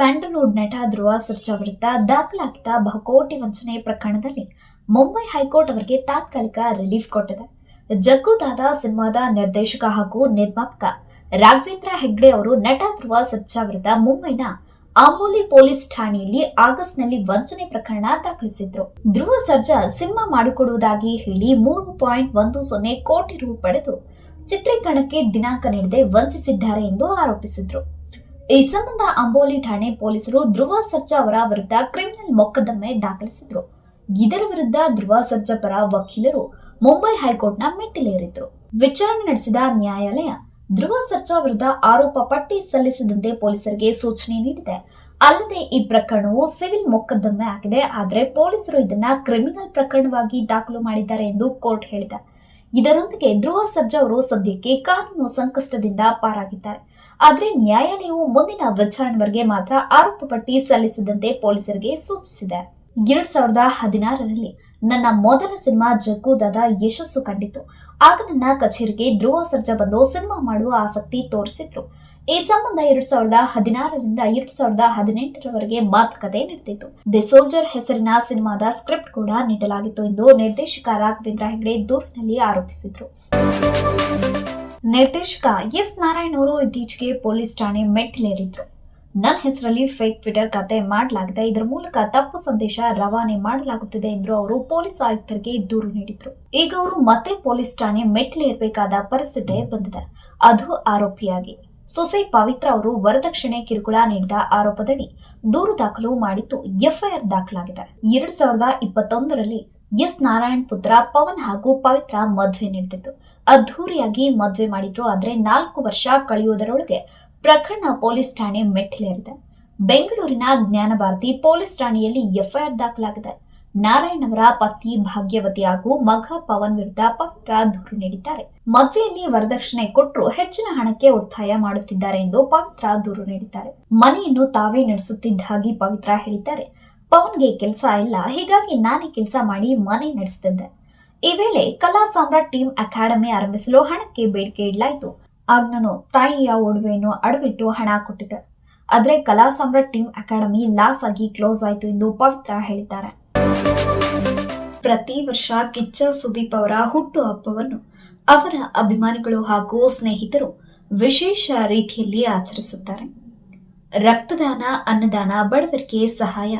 Sandalwood ನಟ ಧ್ರುವ ಸರ್ಜಾ ವಿರುದ್ಧ ದಾಖಲಾಗಿದ್ದ ಬಹುಕೋಟಿ ವಂಚನೆ ಪ್ರಕರಣದಲ್ಲಿ ಮುಂಬೈ ಹೈಕೋರ್ಟ್ ಅವರಿಗೆ ತಾತ್ಕಾಲಿಕ ರಿಲೀಫ್ ಕೊಟ್ಟಿದೆ. ಜಗ್ಗುದಾದ ಸಿನಿಮಾದ ನಿರ್ದೇಶಕ ಹಾಗೂ ನಿರ್ಮಾಪಕ ರಾಘವೇಂದ್ರ ಹೆಗ್ಡೆ ಅವರು ನಟ ಧ್ರುವ ಸರ್ಜಾ ವಿರುದ್ಧ ಮುಂಬೈನ ಆಂಬೋಲಿ ಪೊಲೀಸ್ ಠಾಣೆಯಲ್ಲಿ ಆಗಸ್ಟ್ನಲ್ಲಿ ವಂಚನೆ ಪ್ರಕರಣ ದಾಖಲಿಸಿದ್ರು. ಧ್ರುವ ಸರ್ಜಾ ಸಿನಿಮಾ ಮಾಡಿಕೊಡುವುದಾಗಿ ಹೇಳಿ ಮೂರು ಪಾಯಿಂಟ್ ಒಂದು ಸೊನ್ನೆ ಕೋಟಿ ರು ಪಡೆದು ಚಿತ್ರೀಕರಣಕ್ಕೆ ದಿನಾಂಕ ನೀಡದೆ ವಂಚಿಸಿದ್ದಾರೆ ಎಂದು ಆರೋಪಿಸಿದ್ರು. ಈ ಸಂಬಂಧ ಅಂಬೋಲಿ ಠಾಣೆ ಪೊಲೀಸರು ಧ್ರುವ ಸರ್ಜಾ ಅವರ ವಿರುದ್ಧ ಕ್ರಿಮಿನಲ್ ಮೊಕದ್ದಮೆ ದಾಖಲಿಸಿದ್ರು. ಇದರ ವಿರುದ್ಧ ಧ್ರುವ ಸರ್ಜಾ ಪರ ವಕೀಲರು ಮುಂಬೈ ಹೈಕೋರ್ಟ್ನ ಮೆಟ್ಟಿಲೇರಿದ್ರು. ವಿಚಾರಣೆ ನಡೆಸಿದ ನ್ಯಾಯಾಲಯ, ಧ್ರುವ ಸರ್ಜಾ ವಿರುದ್ಧ ಆರೋಪ ಪಟ್ಟಿ ಸಲ್ಲಿಸದಂತೆ ಪೊಲೀಸರಿಗೆ ಸೂಚನೆ ನೀಡಿದೆ. ಅಲ್ಲದೆ ಈ ಪ್ರಕರಣವು ಸಿವಿಲ್ ಮೊಕದ್ದಮೆ ಆಗಿದೆ, ಆದರೆ ಪೊಲೀಸರು ಇದನ್ನ ಕ್ರಿಮಿನಲ್ ಪ್ರಕರಣವಾಗಿ ದಾಖಲು ಮಾಡಿದ್ದಾರೆ ಎಂದು ಕೋರ್ಟ್ ಹೇಳಿದೆ. ಇದರೊಂದಿಗೆ ಧ್ರುವ ಸರ್ಜಾ ಅವರು ಸದ್ಯಕ್ಕೆ ಕಾನೂನು ಸಂಕಷ್ಟದಿಂದ ಪಾರಾಗಿದ್ದಾರೆ. ಆದರೆ ನ್ಯಾಯಾಲಯವು ಮುಂದಿನ ವಿಚಾರಣೆವರೆಗೆ ಮಾತ್ರ ಆರೋಪ ಪಟ್ಟಿ ಸಲ್ಲಿಸದಂತೆ ಪೊಲೀಸರಿಗೆ ಸೂಚಿಸಿದೆ. ಎರಡ್ ಸಾವಿರದ ಹದಿನಾರರಲ್ಲಿ ನನ್ನ ಮೊದಲ ಸಿನಿಮಾ ಜಗ್ಗುದಾದ ಯಶಸ್ಸು ಕಂಡಿತು. ಆಗ ನನ್ನ ಕಚೇರಿಗೆ ಧ್ರುವ ಸರ್ಜಾ ಬಂದು ಸಿನಿಮಾ ಮಾಡುವ ಆಸಕ್ತಿ ತೋರಿಸಿದ್ರು. ಈ ಸಂಬಂಧ ಎರಡ್ ಸಾವಿರದ ಹದಿನಾರರಿಂದ ಎರಡ್ ಸಾವಿರದ ಹದಿನೆಂಟರವರೆಗೆ ಮಾತುಕತೆ ನಡೆದಿತ್ತು. ದಿ ಸೋಲ್ಜರ್ ಹೆಸರಿನ ಸಿನಿಮಾದ ಸ್ಕ್ರಿಪ್ಟ್ ಕೂಡ ನೀಡಲಾಗಿತ್ತು ಎಂದು ನಿರ್ದೇಶಕ ರಾಘವೇಂದ್ರ ಹೆಗ್ಡೆ ದೂರಿನಲ್ಲಿ ಆರೋಪಿಸಿದ್ರು. ನಿರ್ದೇಶಕ ಎಸ್ ನಾರಾಯಣ್ ಅವರು ಇತ್ತೀಚೆಗೆ ಪೊಲೀಸ್ ಠಾಣೆ ಮೆಟ್ಟಿಲೇರಿದ್ರು. ನನ್ನ ಹೆಸರಲ್ಲಿ ಫೇಕ್ ಟ್ವಿಟರ್ ಖಾತೆ ಮಾಡಲಾಗಿದೆ ಇದರ ಮೂಲಕ ತಪ್ಪು ಸಂದೇಶ ರವಾನೆ ಮಾಡಲಾಗುತ್ತಿದೆ ಎಂದು ಅವರು ಪೊಲೀಸ್ ಆಯುಕ್ತರಿಗೆ ದೂರು ನೀಡಿದ್ರು. ಈಗ ಅವರು ಮತ್ತೆ ಪೊಲೀಸ್ ಠಾಣೆ ಮೆಟ್ಟಿಲೇರಬೇಕಾದ ಪರಿಸ್ಥಿತಿ ಬಂದಿದೆ. ಅದು ಆರೋಪಿಯಾಗಿ. ಸೊಸೈ ಪವಿತ್ರ ಅವರು ವರದಕ್ಷಿಣೆ ಕಿರುಕುಳ ನೀಡಿದ ಆರೋಪದಡಿ ದೂರು ದಾಖಲು ಮಾಡಿದ್ದು ಎಫ್ಐಆರ್ ದಾಖಲಾಗಿದೆ. ಎರಡ್ ಸಾವಿರದ ಇಪ್ಪತ್ತೊಂದರಲ್ಲಿ ಎಸ್ ನಾರಾಯಣ್ ಪುತ್ರ, ಪವನ್ ಹಾಗೂ ಪವಿತ್ರ ಮದುವೆ ನಡೆದಿತ್ತು ಅದ್ಧೂರಿಯಾಗಿ ಮದುವೆ ಮಾಡಿದ್ರು, ಆದ್ರೆ ನಾಲ್ಕು ವರ್ಷ ಕಳೆಯುವುದರೊಳಗೆ ಪ್ರಕರಣ ಪೊಲೀಸ್ ಠಾಣೆ ಮೆಟ್ಟಿಲೇರಿದೆ. ಬೆಂಗಳೂರಿನ ಜ್ಞಾನಭಾರತಿ ಪೊಲೀಸ್ ಠಾಣೆಯಲ್ಲಿ ಎಫ್ಐಆರ್ ದಾಖಲಾಗಿದೆ. ನಾರಾಯಣ್ ಅವರ ಪತ್ನಿ ಭಾಗ್ಯವತಿ ಹಾಗೂ ಮಗ ಪವನ್ ವಿರುದ್ಧ ಪವಿತ್ರ ದೂರು ನೀಡಿದ್ದಾರೆ. ಮದುವೆಯಲ್ಲಿ ವರದಕ್ಷಿಣೆ ಕೊಟ್ಟರು ಹೆಚ್ಚಿನ ಹಣಕ್ಕೆ ಒತ್ತಾಯ ಮಾಡುತ್ತಿದ್ದಾರೆ ಎಂದು ಪವಿತ್ರ ದೂರು ನೀಡಿದ್ದಾರೆ. ಮನೆಯನ್ನು ತಾವೇ ನಡೆಸುತ್ತಿದ್ದಾಗಿ ಪವಿತ್ರ ಹೇಳಿದ್ದಾರೆ. ಪವನ್ಗೆ ಕೆಲಸ ಇಲ್ಲ, ಹೀಗಾಗಿ ನಾನೇ ಕೆಲಸ ಮಾಡಿ ಮನೆ ನಡೆಸ್ತಿದ್ದೆ. ಈ ವೇಳೆ ಕಲಾ ಸಾಮ್ರಾಟ್ ಟೀಮ್ ಅಕಾಡೆಮಿ ಆರಂಭಿಸಲು ಹಣಕ್ಕೆ ಬೇಡಿಕೆ ಇಡಲಾಯಿತು. ಆಗ ನಾನು ತಾಯಿಯ ಒಡವೆಯನ್ನು ಅಡವಿಟ್ಟು ಹಣ ಕೊಟ್ಟಿದ್ದೆ. ಆದರೆ Kala Samrat team academy loss ಆಗಿ ಕ್ಲೋಸ್ ಆಯಿತು ಎಂದು ಪವಿತ್ರ ಹೇಳಿದ್ದಾರೆ. ಪ್ರತಿ ವರ್ಷ ಕಿಚ್ಚ ಸುದೀಪ್ ಅವರ ಹುಟ್ಟು ಹಬ್ಬವನ್ನು ಅವರ ಅಭಿಮಾನಿಗಳು ಹಾಗೂ ಸ್ನೇಹಿತರು ವಿಶೇಷ ರೀತಿಯಲ್ಲಿ ಆಚರಿಸುತ್ತಾರೆ. ರಕ್ತದಾನ, ಅನ್ನದಾನ, ಬಡವರಿಗೆ ಸಹಾಯ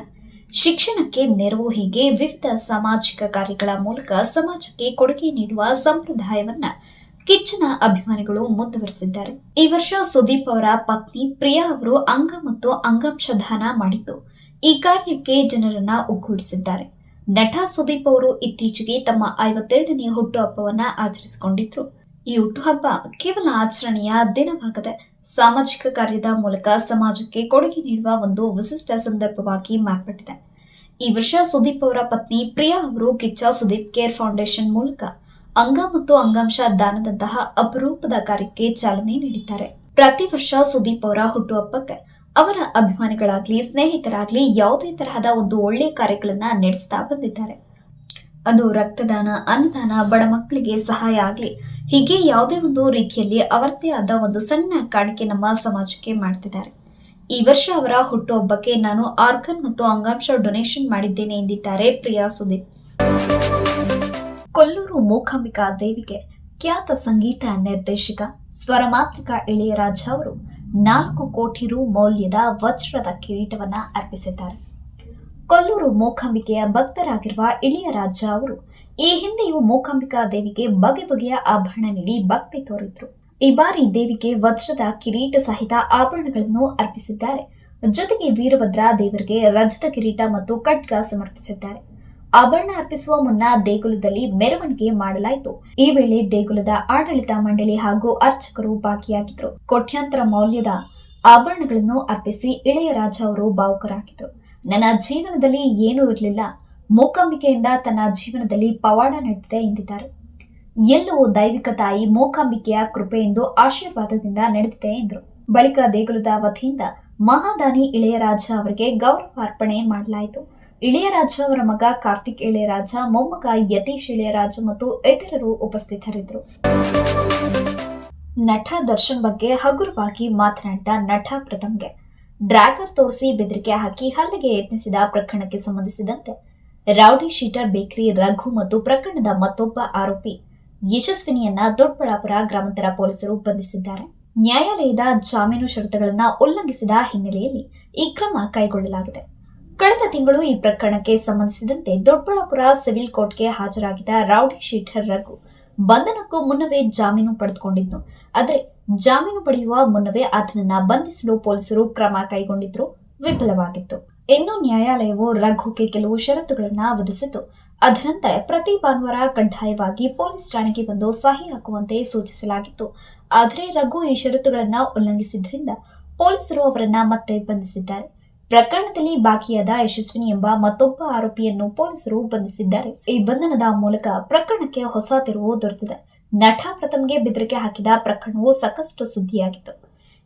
ಶಿಕ್ಷಣಕ್ಕೆ ನೆರವು ಹೀಗೆ ವಿವಿಧ ಸಾಮಾಜಿಕ ಕಾರ್ಯಗಳ ಮೂಲಕ ಸಮಾಜಕ್ಕೆ ಕೊಡುಗೆ ನೀಡುವ ಸಂಪ್ರದಾಯವನ್ನ ಕಿಚ್ಚನ ಅಭಿಮಾನಿಗಳು ಮುಂದುವರೆಸಿದ್ದಾರೆ. ಈ ವರ್ಷ ಸುದೀಪ್ ಅವರ ಪತ್ನಿ ಪ್ರಿಯಾ ಅವರು ಅಂಗ ಮತ್ತು ಅಂಗಾಂಶ ದಾನ ಮಾಡಿದ್ದು, ಈ ಕಾರ್ಯಕ್ಕೆ ಜನರನ್ನ ಒಗ್ಗೂಡಿಸಿದ್ದಾರೆ. ನಟ ಸುದೀಪ್ ಅವರು ಇತ್ತೀಚೆಗೆ ತಮ್ಮ ಐವತ್ತೆರಡನೇ ಹುಟ್ಟುಹಬ್ಬವನ್ನ ಆಚರಿಸಿಕೊಂಡಿದ್ರು. ಈ ಹುಟ್ಟುಹಬ್ಬ ಕೇವಲ ಆಚರಣೆಯ ದಿನವಾಗದೆ ಸಾಮಾಜಿಕ ಕಾರ್ಯದ ಮೂಲಕ ಸಮಾಜಕ್ಕೆ ಕೊಡುಗೆ ನೀಡುವ ಒಂದು ವಿಶಿಷ್ಟ ಸಂದರ್ಭವಾಗಿ ಮಾರ್ಪಟ್ಟಿದೆ. ಈ ವರ್ಷ ಸುದೀಪ್ ಅವರ ಪತ್ನಿ ಪ್ರಿಯಾ ಅವರು ಕಿಚ್ಚ ಸುದೀಪ್ ಕೇರ್ ಫೌಂಡೇಶನ್ ಮೂಲಕ ಅಂಗ ಮತ್ತು ಅಂಗಾಂಶ ದಾನದಂತಹ ಅಪರೂಪದ ಕಾರ್ಯಕ್ಕೆ ಚಾಲನೆ ನೀಡಿದ್ದಾರೆ. ಪ್ರತಿ ವರ್ಷ ಸುದೀಪ್ ಅವರ ಹುಟ್ಟುಹಬ್ಬಕ್ಕೆ ಅವರ ಅಭಿಮಾನಿಗಳಾಗ್ಲಿ, ಸ್ನೇಹಿತರಾಗ್ಲಿ ಯಾವುದೇ ತರಹದ ಒಂದು ಒಳ್ಳೆಯ ಕಾರ್ಯಗಳನ್ನ ನಡೆಸ್ತಾ ಬಂದಿದ್ದಾರೆ. ಅದು ರಕ್ತದಾನ, ಅನ್ನದಾನ, ಬಡ ಮಕ್ಕಳಿಗೆ ಸಹಾಯ ಆಗಲಿ ಹೀಗೆ ಯಾವುದೇ ಒಂದು ರೀತಿಯಲ್ಲಿ ಅವರದೇ ಆದ ಒಂದು ಸಣ್ಣ ಕಾಣಿಕೆ ನಮ್ಮ ಸಮಾಜಕ್ಕೆ ಮಾಡ್ತಿದ್ದಾರೆ. ಈ ವರ್ಷ ಅವರ ಹುಟ್ಟುಹಬ್ಬಕ್ಕೆ ನಾನು ಆರ್ಗನ್ ಮತ್ತು ಅಂಗಾಂಶ ಡೊನೇಷನ್ ಮಾಡಿದ್ದೇನೆ ಎಂದಿದ್ದಾರೆ ಪ್ರಿಯಾ ಸುದೀಪ್. ಕೊಲ್ಲೂರು ಮೂಕಾಂಬಿಕಾ ದೇವಿಗೆ ಖ್ಯಾತ ಸಂಗೀತ ನಿರ್ದೇಶಕ ಸ್ವರಮಾತ್ರಿಕ ಇಳೆಯರಾಜ ಅವರು ನಾಲ್ಕು ಕೋಟಿ ರು ಮೌಲ್ಯದ ವಜ್ರದ ಕಿರೀಟವನ್ನು ಅರ್ಪಿಸಿದ್ದಾರೆ. ಕೊಲ್ಲೂರು ಮೂಕಾಂಬಿಕೆಯ ಭಕ್ತರಾಗಿರುವ ಇಳಿಯರಾಜ ಅವರು, ಈ ಹಿಂದೆಯೂ ಮೂಕಾಂಬಿಕಾ ದೇವಿಗೆ ಬಗೆ ಬಗೆಯ ಆಭರಣ ನೀಡಿ ಭಕ್ತಿ ತೋರಿದ್ರು. ಈ ಬಾರಿ ದೇವಿಗೆ ವಜ್ರದ ಕಿರೀಟ ಸಹಿತ ಆಭರಣಗಳನ್ನು ಅರ್ಪಿಸಿದ್ದಾರೆ. ಜೊತೆಗೆ ವೀರಭದ್ರ ದೇವರಿಗೆ ರಜದ ಕಿರೀಟ ಮತ್ತು ಖಡ್ಗ ಸಮರ್ಪಿಸಿದ್ದಾರೆ. ಆಭರಣ ಅರ್ಪಿಸುವ ಮುನ್ನ ದೇಗುಲದಲ್ಲಿ ಮೆರವಣಿಗೆ ಮಾಡಲಾಯಿತು. ಈ ವೇಳೆ ದೇಗುಲದ ಆಡಳಿತ ಮಂಡಳಿ ಹಾಗೂ ಅರ್ಚಕರು ಭಾಗಿಯಾಗಿದ್ದರು ಕೋಟ್ಯಾಂತರ ಮೌಲ್ಯದ ಆಭರಣಗಳನ್ನು ಅರ್ಪಿಸಿ ಇಳೆಯರಾಜ ಅವರು ಭಾವುಕರಾಗಿದ್ದರು ನನ್ನ ಜೀವನದಲ್ಲಿ ಏನೂ ಇರಲಿಲ್ಲ. ಮೂಕಾಂಬಿಕೆಯಿಂದ ತನ್ನ ಜೀವನದಲ್ಲಿ ಪವಾಡ ನಡೆದಿದೆ ಎಂದಿದ್ದಾರೆ. ಎಲ್ಲವೂ ದೈವಿಕ ತಾಯಿ ಮೂಕಾಂಬಿಕೆಯ ಕೃಪೆಯೆಂದು ಆಶೀರ್ವಾದದಿಂದ ನಡೆದಿದೆ ಎಂದರು. ಬಳಿಕ ದೇಗುಲದ ವತಿಯಿಂದ ಮಹಾದಾನಿ ಇಳೆಯರಾಜ ಅವರಿಗೆ ಗೌರವ ಅರ್ಪಣೆ ಮಾಡಲಾಯಿತು. ಇಳೆಯರಾಜ ಅವರ ಮಗ ಕಾರ್ತಿಕ್ ಇಳೆಯರಾಜ, ಮೊಮ್ಮಗ ಯತೀಶ್ ಇಳೆಯರಾಜ ಮತ್ತು ಇತರರು ಉಪಸ್ಥಿತರಿದ್ದರು. ನಟ ದರ್ಶನ್ ಬಗ್ಗೆ ಹಗುರವಾಗಿ ಮಾತನಾಡಿದ ನಟ ಪ್ರಥಮ್ಗೆ ಡ್ರ್ಯಾಗರ್ ತೋರಿಸಿ ಬೆದರಿಕೆ ಹಾಕಿ ಹಲ್ಲೆಗೆ ಯತ್ನಿಸಿದ ಪ್ರಕರಣಕ್ಕೆ ಸಂಬಂಧಿಸಿದಂತೆ ರೌಡಿ ಶೀಟರ್ ಬೇಕರಿ, ರಘು ಮತ್ತು ಪ್ರಕರಣದ ಮತ್ತೊಬ್ಬ ಆರೋಪಿ ಯಶಸ್ವಿನಿಯನ್ನ ದೊಡ್ಡಬಳ್ಳಾಪುರ ಗ್ರಾಮಾಂತರ ಪೊಲೀಸರು ಬಂಧಿಸಿದ್ದಾರೆ. ನ್ಯಾಯಾಲಯದ ಜಾಮೀನು ಷರತ್ತುಗಳನ್ನು ಉಲ್ಲಂಘಿಸಿದ ಹಿನ್ನೆಲೆಯಲ್ಲಿ ಈ ಕ್ರಮ ಕೈಗೊಳ್ಳಲಾಗಿದೆ. ಕಳೆದ ತಿಂಗಳು ಈ ಪ್ರಕರಣಕ್ಕೆ ಸಂಬಂಧಿಸಿದಂತೆ ದೊಡ್ಡಬಳ್ಳಾಪುರ ಸಿವಿಲ್ ಕೋರ್ಟ್ಗೆ ಹಾಜರಾಗಿದ್ದ ರೌಡಿ ಶೀಟರ್ ರಘು ಬಂಧನಕ್ಕೂ ಮುನ್ನವೇ ಜಾಮೀನು ಪಡೆದುಕೊಂಡಿದ್ದು, ಆದರೆ ಜಾಮೀನು ಪಡೆಯುವ ಮುನ್ನವೇ ಆತನನ್ನ ಬಂಧಿಸಲು ಪೊಲೀಸರು ಕ್ರಮ ಕೈಗೊಂಡಿದ್ರು. ವಿಫಲವಾಗಿತ್ತು. ಇನ್ನು ನ್ಯಾಯಾಲಯವು ರಘುಗೆ ಕೆಲವು ಷರತ್ತುಗಳನ್ನು ವಿಧಿಸಿತು. ಅದರಂತೆ ಪ್ರತಿ ಭಾನುವಾರ ಕಡ್ಡಾಯವಾಗಿ ಪೊಲೀಸ್ ಠಾಣೆಗೆ ಬಂದು ಸಹಿ ಹಾಕುವಂತೆ ಸೂಚಿಸಲಾಗಿತ್ತು. ಆದರೆ ರಘು ಈ ಷರತ್ತುಗಳನ್ನು ಉಲ್ಲಂಘಿಸಿದ್ರಿಂದ ಪೊಲೀಸರು ಅವರನ್ನ ಮತ್ತೆ ಬಂಧಿಸಿದ್ದಾರೆ. ಪ್ರಕರಣದಲ್ಲಿ ಬಾಕಿಯಾದ ಯಶಸ್ವಿನಿ ಎಂಬ ಮತ್ತೊಬ್ಬ ಆರೋಪಿಯನ್ನು ಪೊಲೀಸರು ಬಂಧಿಸಿದ್ದಾರೆ. ಈ ಬಂಧನದ ಮೂಲಕ ಪ್ರಕರಣಕ್ಕೆ ಹೊಸ ತಿರುವು ದೊರೆತಿದೆ. ನಟ ಪ್ರಥಮ್ಗೆ ಬೆದರಿಕೆ ಹಾಕಿದ ಪ್ರಕರಣವು ಸಾಕಷ್ಟು ಸುದ್ದಿಯಾಗಿತ್ತು.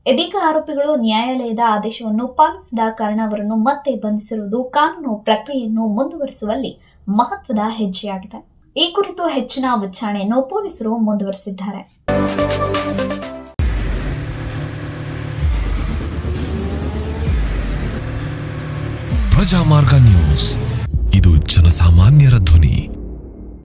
ಇದೀಗ ಆರೋಪಿಗಳು ನ್ಯಾಯಾಲಯದ ಆದೇಶವನ್ನು ಪಾಲಿಸದ ಕಾರಣ ಅವರನ್ನು ಮತ್ತೆ ಬಂಧಿಸಿರುವುದು ಕಾನೂನು ಪ್ರಕ್ರಿಯೆಯನ್ನು ಮುಂದುವರಿಸುವಲ್ಲಿ ಮಹತ್ವದ ಹೆಜ್ಜೆಯಾಗಿದೆ. ಈ ಕುರಿತು ಹೆಚ್ಚಿನ ವಿಚಾರಣೆಯನ್ನು ಪೊಲೀಸರು ಮುಂದುವರಿಸಿದ್ದಾರೆ. ಪ್ರಜಾಮಾರ್ಗ ನ್ಯೂಸ್. ಇದು ಜನಸಾಮಾನ್ಯರ ಧ್ವನಿ.